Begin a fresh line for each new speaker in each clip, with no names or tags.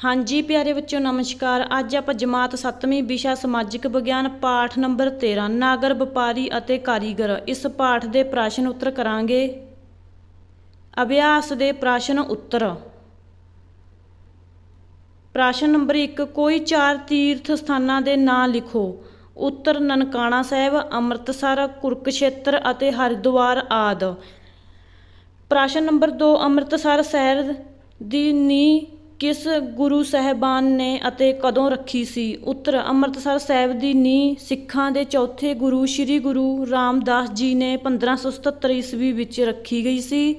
ਹਾਂਜੀ, ਪਿਆਰੇ ਬੱਚਿਓ, ਨਮਸਕਾਰ। ਅੱਜ ਆਪਾਂ ਜਮਾਤ 7ਵੀਂ ਵਿਸ਼ਾ ਸਮਾਜਿਕ ਵਿਗਿਆਨ ਪਾਠ ਨੰਬਰ 13 ਨਾਗਰ, ਵਪਾਰੀ ਅਤੇ ਕਾਰੀਗਰ। ਇਸ ਪਾਠ ਦੇ ਪ੍ਰਸ਼ਨ ਉੱਤਰ ਕਰਾਂਗੇ। ਅਭਿਆਸ ਦੇ ਪ੍ਰਸ਼ਨ ਉੱਤਰ। ਪ੍ਰਸ਼ਨ ਨੰਬਰ 1 ਕੋਈ ਚਾਰ ਤੀਰਥ ਸਥਾਨਾਂ ਦੇ ਨਾਂ ਲਿਖੋ। ਉੱਤਰ, ਨਨਕਾਣਾ ਸਾਹਿਬ, ਅੰਮ੍ਰਿਤਸਰ, ਕੁਰਕਸ਼ੇਤਰ ਅਤੇ ਹਰਿਦੁਆਰ ਆਦਿ। ਪ੍ਰਸ਼ਨ ਨੰਬਰ 2 ਅੰਮ੍ਰਿਤਸਰ ਸ਼ਹਿਰ ਦੀ ਨੀਂਹ ਕਿਸ ਗੁਰੂ ਸਾਹਿਬਾਨ ਨੇ ਅਤੇ ਕਦੋਂ ਰੱਖੀ ਸੀ? ਉੱਤਰ, ਅੰਮ੍ਰਿਤਸਰ ਸਾਹਿਬ ਦੀ ਨੀਂਹ ਸਿੱਖਾਂ ਦੇ ਚੌਥੇ ਗੁਰੂ ਸ੍ਰੀ ਗੁਰੂ ਰਾਮਦਾਸ ਜੀ ਨੇ 1577 ਈਸਵੀ ਵਿੱਚ ਰੱਖੀ ਗਈ ਸੀ।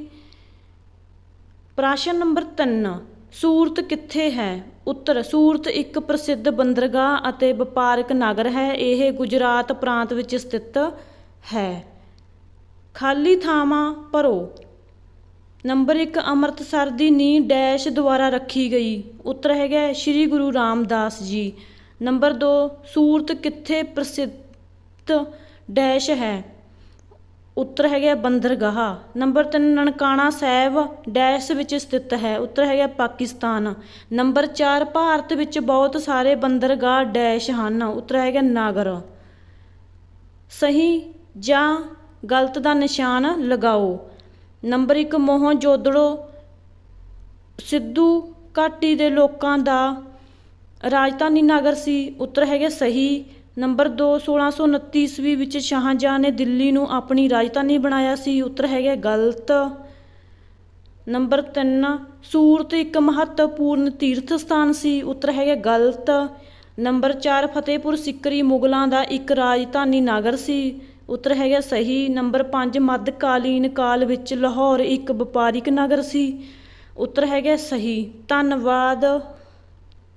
ਪ੍ਰਸ਼ਨ ਨੰਬਰ 3 ਸੂਰਤ ਕਿੱਥੇ ਹੈ? ਉੱਤਰ, ਸੂਰਤ ਇੱਕ ਪ੍ਰਸਿੱਧ ਬੰਦਰਗਾਹ ਅਤੇ ਵਪਾਰਕ ਨਗਰ ਹੈ। ਇਹ ਗੁਜਰਾਤ ਪ੍ਰਾਂਤ ਵਿੱਚ ਸਥਿਤ ਹੈ। ਖਾਲੀ ਥਾਵਾਂ ਭਰੋ ਨੰਬਰ 1 ਅੰਮ੍ਰਿਤਸਰ ਦੀ ਨੀਂਹ ਡੈਸ਼ ਦੁਆਰਾ ਰੱਖੀ ਗਈ। ਉੱਤਰ ਹੈਗਾ ਸ੍ਰੀ ਗੁਰੂ ਰਾਮਦਾਸ ਜੀ। ਨੰਬਰ 2 ਸੂਰਤ ਕਿੱਥੇ ਪ੍ਰਸਿੱਧ ਡੈਸ਼ ਹੈ? ਉੱਤਰ ਹੈਗਾ ਬੰਦਰਗਾਹ। ਨੰਬਰ 3 ਨਨਕਾਣਾ ਸਾਹਿਬ ਡੈਸ਼ ਵਿੱਚ ਸਥਿਤ ਹੈ। ਉੱਤਰ ਹੈਗਾ ਪਾਕਿਸਤਾਨ। ਨੰਬਰ 4 ਭਾਰਤ ਵਿੱਚ ਬਹੁਤ ਸਾਰੇ ਬੰਦਰਗਾਹ ਡੈਸ਼ ਹਨ। ਉੱਤਰ ਹੈਗਾ ਨਾਗਰ। ਸਹੀ ਜਾਂ ਗਲਤ ਦਾ ਨਿਸ਼ਾਨ ਲਗਾਓ। ਨੰਬਰ ਇੱਕ ਮੋਹਨ ਜੋਦੜੋ, ਸਿੱਧੂ ਘਾਟੀ ਦੇ ਲੋਕਾਂ ਦਾ ਰਾਜਧਾਨੀ ਨਗਰ ਸੀ, ਉੱਤਰ ਹੈਗੇ ਸਹੀ। ਨੰਬਰ 2 1629 ਈਸਵੀ ਵਿੱਚ ਸ਼ਾਹਜਹਾਂ ਨੇ ਦਿੱਲੀ ਨੂੰ ਆਪਣੀ ਰਾਜਧਾਨੀ ਬਣਾਇਆ ਸੀ, ਉੱਤਰ ਹੈਗਾ ਗਲਤ। ਨੰਬਰ 3 ਸੂਰਤ ਇੱਕ ਮਹੱਤਵਪੂਰਨ ਤੀਰਥ ਸਥਾਨ ਸੀ, ਉੱਤਰ ਹੈਗਾ ਗਲਤ। ਨੰਬਰ 4 ਫਤਿਹਪੁਰ ਸਿਕਰੀ ਮੁਗਲਾਂ ਦਾ ਇੱਕ ਰਾਜਧਾਨੀ ਨਗਰ ਸੀ। ਉੱਤਰ ਹੈਗਾ, ਸਹੀ ਨੰਬਰ 5 ਮੱਧਕਾਲੀਨ ਕਾਲ ਵਿੱਚ ਲਾਹੌਰ ਇੱਕ ਵਪਾਰਿਕ ਨਗਰ ਸੀ। ਉੱਤਰ ਹੈਗਾ, ਸਹੀ। ਧੰਨਵਾਦ।